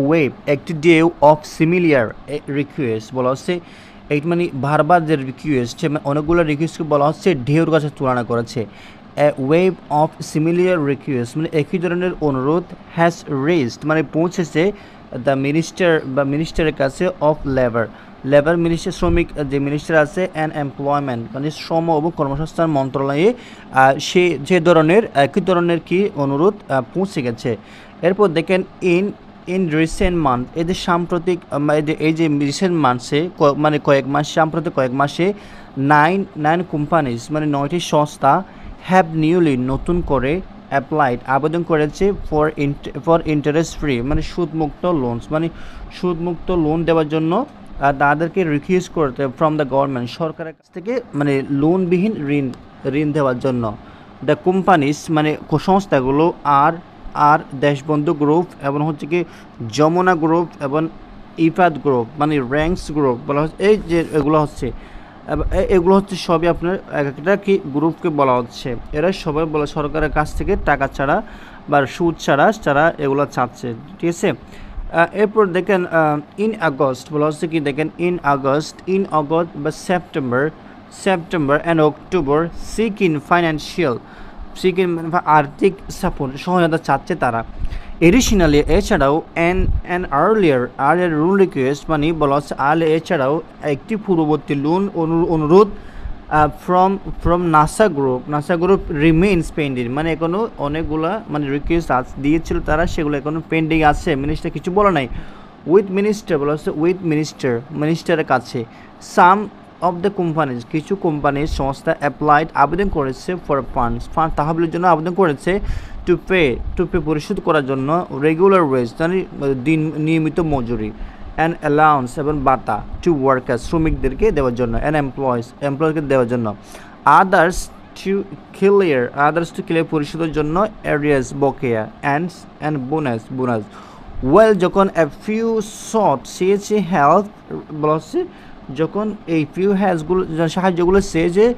Wave একটি ডেউ of similar request বলা হচ্ছে। এই মানে বারবার যে রিকোয়েস্ট অনেকগুলো রিকোয়েস্টকে বলা হচ্ছে, ঢেউর কাছে তুলনা করেছে। A wave of similar request মানে একই ধরনের অনুরোধ হ্যাজ রেজড মানে পৌঁছেছে দ্য মিনিস্টার বা মিনিস্টারের কাছে অফ লেবার লেবার মিনিস্টার শ্রমিক, যে মিনিস্টার আছে অ্যান্ড এমপ্লয়মেন্ট মানে শ্রম এবং কর্মসংস্থান মন্ত্রণালয়ে সে যে ধরনের, একই ধরনের কি অনুরোধ পৌঁছে গেছে। এরপর দেখেন ইন ইন রিসেন্ট মান্থ এদের সাম্প্রতিক এই যে- রিসেন্ট মান্থসে মানে কয়েক মাস, সাম্প্রতিক কয়েক মাসে নাইন নাইন কোম্পানিজ মানে নয়টি সংস্থা হ্যাভ নিউলি নতুন করে অ্যাপ্লাইড আবেদন করেছে ফর ফর ইন্টারেস্ট ফ্রি মানে সুদমুক্ত লোনস মানে সুদমুক্ত লোন দেওয়ার জন্য তাদেরকে রিকোয়েস্ট করতে ফ্রম দ্য গভর্নমেন্ট সরকারের কাছ থেকে মানে লোনবিহীন ঋণ ঋণ দেওয়ার জন্য। দ্য কোম্পানিজ মানে সংস্থাগুলো আর আর দেশবন্ধু গ্রুপ এবং হচ্ছে কি যমুনা গ্রুপ এবং ইফাদ গ্রুপ মানে র্যাঙ্কস গ্রুপ বলা হচ্ছে, এই যে এগুলো হচ্ছে। এগুলো হচ্ছে সবই আপনার এক একটা কি গ্রুপকে বলা হচ্ছে। এরা সবাই বলে সরকারের কাছ থেকে টাকা ছাড়া বা সুদ ছাড়া তারা এগুলো চাচ্ছে, ঠিক আছে? এরপর দেখেন ইন আগস্ট বলা হচ্ছে কি দেখেন ইন আগস্ট ইন আগস্ট বা September September and October seek in financial আর্থিক সাপোর্ট সহায়তা চাচ্ছে তারা। এডিশনালি এছাড়াও an an earlier earlier rule request মানে বলা হচ্ছে আর্লি এছাড়াও একটি পূর্ববর্তী লোন অনুরোধ from from Nassa group Nassa group remains pending মানে এখনও অনেকগুলা মানে রিকোয়েস্ট দিয়েছিল তারা, সেগুলো এখনও পেন্ডিং আছে। মিনিস্টার কিছু বলে নাই। উইথ মিনিস্টার বলা হচ্ছে উইথ মিনিস্টার মিনিস্টারের কাছে। সাম অফ দ্য কোম্পানিজ কিছু কোম্পানির সংস্থা অ্যাপ্লাইড আবেদন করেছে ফর ফান্ডস ফান্ড তহবিলের জন্য আবেদন করেছে টু পে টু পে পরিশোধ করার জন্য রেগুলার ওয়েজ দিন নিয়মিত মজুরি অ্যান্ড অ্যালাউন্স এবং বাতা টু ওয়ার্কার শ্রমিকদেরকে দেওয়ার জন্য অ্যান্ড এমপ্লয়িজ এমপ্লয়কে দেওয়ার জন্য। Others to clear others to clear পরিশোধের জন্য এরিয়াস বকেয়া and and bonus bonus well যখন এ ফিউ শর্ট চেয়েছে হেলথ বলা হচ্ছে, যখন এই ফিউ হ্যাজগুলো সাহায্যগুলো সে যে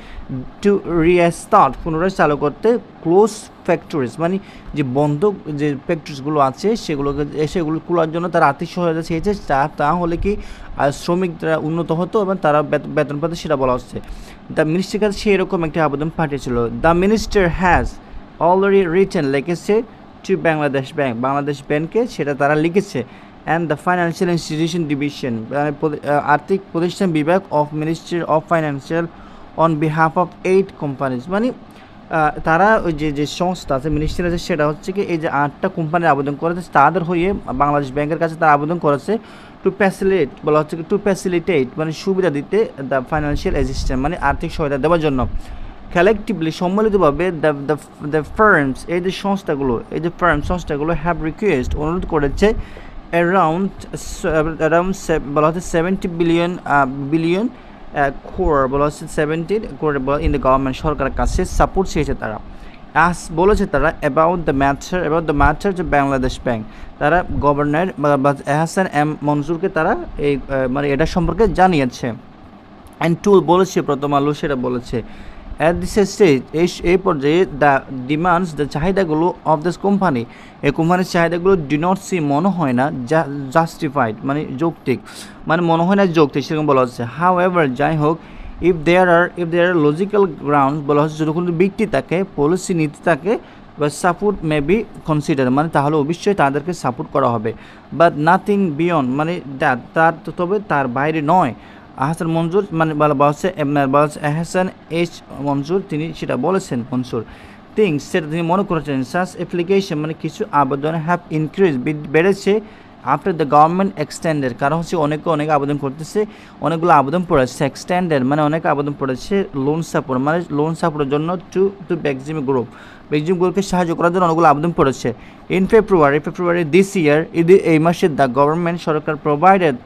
টু রিস্টার্ট পুনরায় চালু করতে ক্লোজ ফ্যাক্টরিজ মানে যে বন্ধ যে ফ্যাক্টরিজগুলো আছে, সেগুলোকে, সেগুলো খোলার জন্য তারা আর্থিক সহায়তা চেয়েছে, তা, তাহলে কি শ্রমিকরা উন্নত হতো এবং তারা বেত- বেতন পাতে, সেটা বলা হচ্ছে। দ্য মিনিস্টার কাছে সেরকম একটি আবেদন পাঠিয়েছিল। The minister has already written লিখেছে টু বাংলাদেশ ব্যাংক বাংলাদেশ ব্যাংকে সেটা তারা লিখেছে। And the financial institution division আর্থিক প্রতিষ্ঠান বিভাগ of ministry of financial on behalf of eight companies মানে তারা ওই যে যে সংস্থা আছে মিনিস্ট্রি আছে, সেটা হচ্ছে কি এই যে আটটা কোম্পানির আবেদন করেছে, তাদের হয়ে বাংলাদেশ ব্যাংকের কাছে তারা আবেদন করেছে টু ফ্যাসিলিট বলা হচ্ছে কি টু ফ্যাসিলিটেট মানে সুবিধা দিতে দ্য ফাইন্যান্সিয়াল অ্যাসিস্ট্যান্ট মানে আর্থিক সহায়তা দেওয়ার জন্য। কালেকটিভলি সম্মিলিতভাবে দ্য দ্য ফার্মস এই যে সংস্থাগুলো, এই যে ফার্ম সংস্থাগুলো হ্যাভ রিকোয়েস্ট অনুরোধ করেছে অ্যারাউন্ড অ্যারাউন্ড বলা হচ্ছে সেভেন্টি বিলিয়ন বিলিয়ন কোর বলা হচ্ছে seventy crore in the government সরকারের কাছে সাপোর্ট চেয়েছে তারা। আস বলেছে তারা about the matter about the matter যে বাংলাদেশ ব্যাংক তারা গভর্নর এহসান এম মনজুরকে তারা এই মানে এটা সম্পর্কে জানিয়েছে। অ্যান্ড টুল বলেছে, প্রথম আলো সেটা বলেছে। অ্যাট দিস স্টেজ এই এই পর্যায়ে দ্য ডিমান্ডস দ্য চাহিদাগুলো অফ দিস কোম্পানি এই কোম্পানির চাহিদাগুলো ডি নট সি মনে হয় না জাস্টিফাইড মানে যৌক্তিক। মানে মনে হয় না যৌক্তিক, সেরকম বলা হচ্ছে। হাউ এভার যাই হোক if there are if there are logical ground বলা হচ্ছে যদি কোনো ভিত্তি থাকে পলিসি নীতি থাকে বা সাপোর্ট মে বি কনসিডার মানে তাহলে অবশ্যই তাদেরকে সাপোর্ট করা হবে। বাট নাথিং বিয়ন্ড মানে that, তার, তবে তার বাইরে নয়। আহসান মঞ্জুর মানে এম, হচ্ছে আহসান এইচ মঞ্জুর তিনি সেটা বলেছেন মনসুর থিংস সেটা তিনি মনে করেছেন সাস অ্যাপ্লিকেশন মানে কিছু আবেদন হ্যাভ ইনক্রিজ বেড়েছে আফটার দ্য গভর্নমেন্ট এক্সটেন্ডেড কারণ হচ্ছে অনেকে অনেক আবেদন করতেছে অনেকগুলো আবেদন পড়েছে এক্সটেন্ডেড মানে অনেক আবেদন পড়েছে লোন সাপোর্ট মানে লোন সাপোর্টের জন্য to to Beximco group Beximco গ্রুপকে সাহায্য করার জন্য অনেকগুলো আবেদন পড়েছে। ইন ফেব্রুয়ারি ফেব্রুয়ারি দিস ইয়ার এই মাসে দ্য গভর্নমেন্ট সরকার প্রোভাইডেড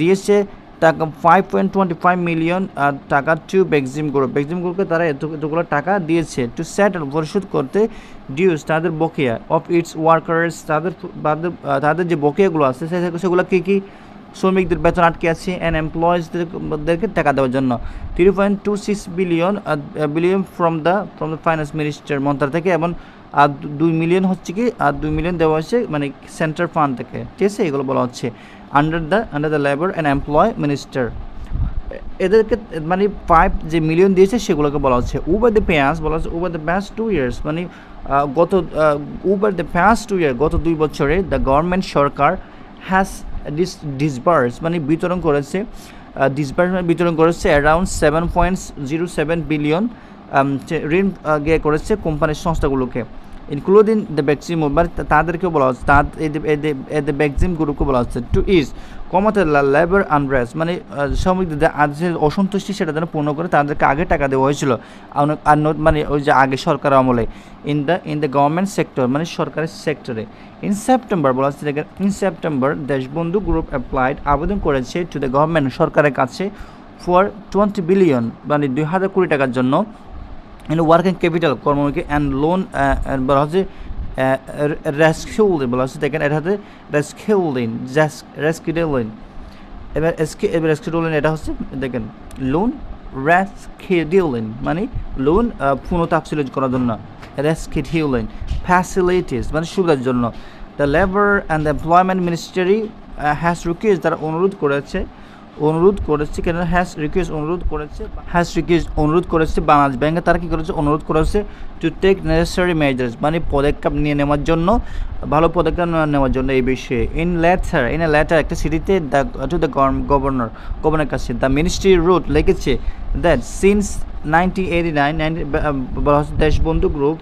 দিয়েছে টাকা five point twenty five million টাকা টু বেক্সিম গ্রুপ বেক্সিম গ্রুপকে তারা এত, এতগুলো টাকা দিয়েছে টু সেটেল পরিশোধ করতে ডিউস তাদের বকেয়া অফ ইটস ওয়ার্কার্স তাদের তাদের যে বকেয়াগুলো আছে সেগুলো কী কী? শ্রমিকদের বেতন আটকে আছে অ্যান্ড এমপ্লয়িজদেরকে টাকা দেওয়ার জন্য। Three point two six billion billion from the from the finance minister মন্ত্রণালয় থেকে এবং আর দুই মিলিয়ন হচ্ছে কি, আর দুই মিলিয়ন দেওয়া হচ্ছে মানে সেন্ট্রাল ফান্ড থেকে। ঠিক আছে, এগুলো বলা হচ্ছে। Under the under the labour and employ minister এদেরকে মানে ফাইভ যে মিলিয়ন দিয়েছে, সেগুলোকে বলা হচ্ছে। উবার দ্য প্যাস বলা হচ্ছে over the past two years মানে গত over the past two year গত দুই বছরে দ্য গভর্নমেন্ট সরকার হ্যাজ ডিস ডিসবার্স মানে বিতরণ করেছে ডিসবার্সমেন্ট বিতরণ করেছে around seven point zero seven billion ঋণ গিয়ে করেছে কোম্পানির সংস্থাগুলোকে। ইনক্লুডিং দ্য ভ্যাকসিন মোবাইল তাদেরকেও বলা হচ্ছে। তাদের ভ্যাকসিন গ্রুপকে বলা হচ্ছে। টু ইজ কমাতে লেবার আনরেস্ট মানে শ্রমিকদের আজ যে অসন্তুষ্টি সেটা যেন পূর্ণ করে তাদেরকে আগে টাকা দেওয়া হয়েছিল। মানে ওই যে আগে সরকার আমলে। In the in the government sector মানে সরকারি সেক্টরে ইন সেপ্টেম্বর বলা হচ্ছে in September Deshbandhu group applied আবেদন করেছে টু দ্য গভর্নমেন্ট সরকারের কাছে ফর টোয়েন্টি বিলিয়ন মানে দুই হাজার কোটি টাকার জন্য। ইন ওয়ার্কিং ক্যাপিটাল কর্মমুখী অ্যান্ড লোন বলা হচ্ছে রেস্কিউল বলা হচ্ছে দেখেন এটা হচ্ছে রেস্কিউলিন রেস্কিউলিন এবার এসকে এবার রেস্কিউলিন এটা হচ্ছে দেখেন লোন রেস্কিউলিন মানে লোন পুনঃতাপশীল করার জন্য রেস্কিউলিন ফ্যাসিলিটিস মানে সুবিধার জন্য the labour and the employment ministry has request তারা অনুরোধ করেছে অনুরোধ করেছে কেন? হ্যাশ রিকোয়েস্ট অনুরোধ করেছে হ্যাশ রিকোয়েস্ট অনুরোধ করেছে বাংলাদেশ ব্যাংকে তারা কী করেছে? অনুরোধ করেছে টু টেক নেসেসারি মেজার্স মানে পদক্ষেপ নিয়ে নেওয়ার জন্য, ভালো পদক্ষেপ নেওয়ার জন্য এই বিষয়ে। In letter in a letter একটা সিটিতে the to the governor governor কাছে দ্য মিনিস্ট্রি রুট লিখেছে that since nineteen eighty nine Deshbandhu group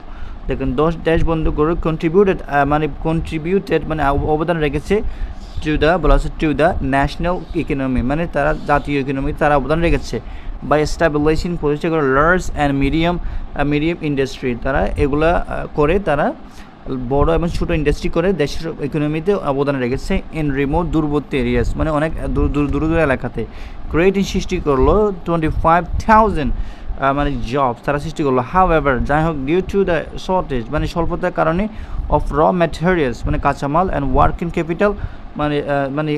দেখুন, দশ দেশবন্ধু গ্রুপ কন্ট্রিবিউটেড মানে কন্ট্রিবিউটেড মানে অবদান রেখেছে টু দ্য বলা হচ্ছে টু দ্য ন্যাশনাল ইকোনমি মানে তারা জাতীয় ইকোনমি তারা অবদান রেখেছে। বাই স্টাবলিশিং প্রতিষ্ঠা করে large and medium medium industry তারা এগুলা করে তারা বড় এবং ছোটো ইন্ডাস্ট্রি করে দেশের ইকোনমিতে অবদান রেখেছে ইন রিমোট দূরবর্তী এরিয়াস মানে অনেক দূর দূর দূর এলাকাতে। ক্রিয়েটিং সৃষ্টি করল টোয়েন্টি ফাইভ থাউজেন্ড মানে জব তারা সৃষ্টি করল। হাউ এভার যাই হোক ডিউ টু দ্য শর্টেজ মানে স্বল্পতার কারণে অফ র ম্যাটেরিয়ালস মানে কাঁচামাল অ্যান্ড ওয়ার্কিং ক্যাপিটাল মানে মানে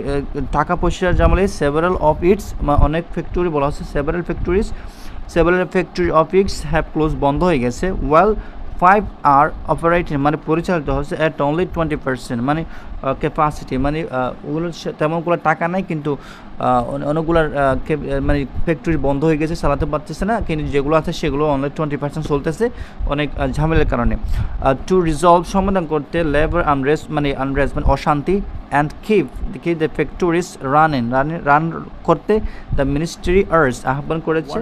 টাকা পয়সার জামালে সেভারাল অফ ইটস অনেক ফ্যাক্টরি বলা হচ্ছে several factories several factory of its have close বন্ধ হয়ে গেছে। ওয়েল ফাইভ আর অপারেটিং মানে পরিচালিত হচ্ছে অ্যাট অনলি টোয়েন্টি পার্সেন্ট মানে ক্যাপাসিটি মানে ওগুলো সে- তেমনগুলো টাকা নাই কিন্তু অনেকগুলার মানে ফ্যাক্টরি বন্ধ হয়ে গেছে চালাতে পারতেছে না কিন্তু যেগুলো আছে সেগুলো অনলি টোয়েন্টি পার্সেন্ট চলতেছে অনেক ঝামেলার কারণে। টু রিজলভ সমাধান করতে লেবার আনরেস্ট মানে আনরেস্ট মানে অশান্তি অ্যান্ড কিপ কি the factories running run run করতে দ্য মিনিস্ট্রি আর্স আহ্বান করেছে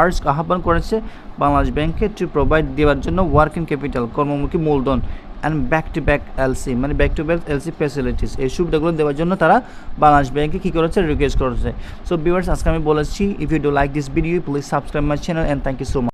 আর্স আহ্বান করেছে বাংলাদেশ ব্যাংকে টু প্রোভাইড দেওয়ার জন্য ওয়ার্কিং ক্যাপিটাল কর্মমুখী মূলধন। And back to back LC মানে back to back LC facilities এই সুবিধাগুলো দেওয়ার জন্য তারা বাংলাদেশ ব্যাংকে কী করেছে? রিকোয়েস্ট করেছে। সো ভিউয়ার্স আজকে আমি বলেছি if you do like this video please subscribe my channel and thank you so much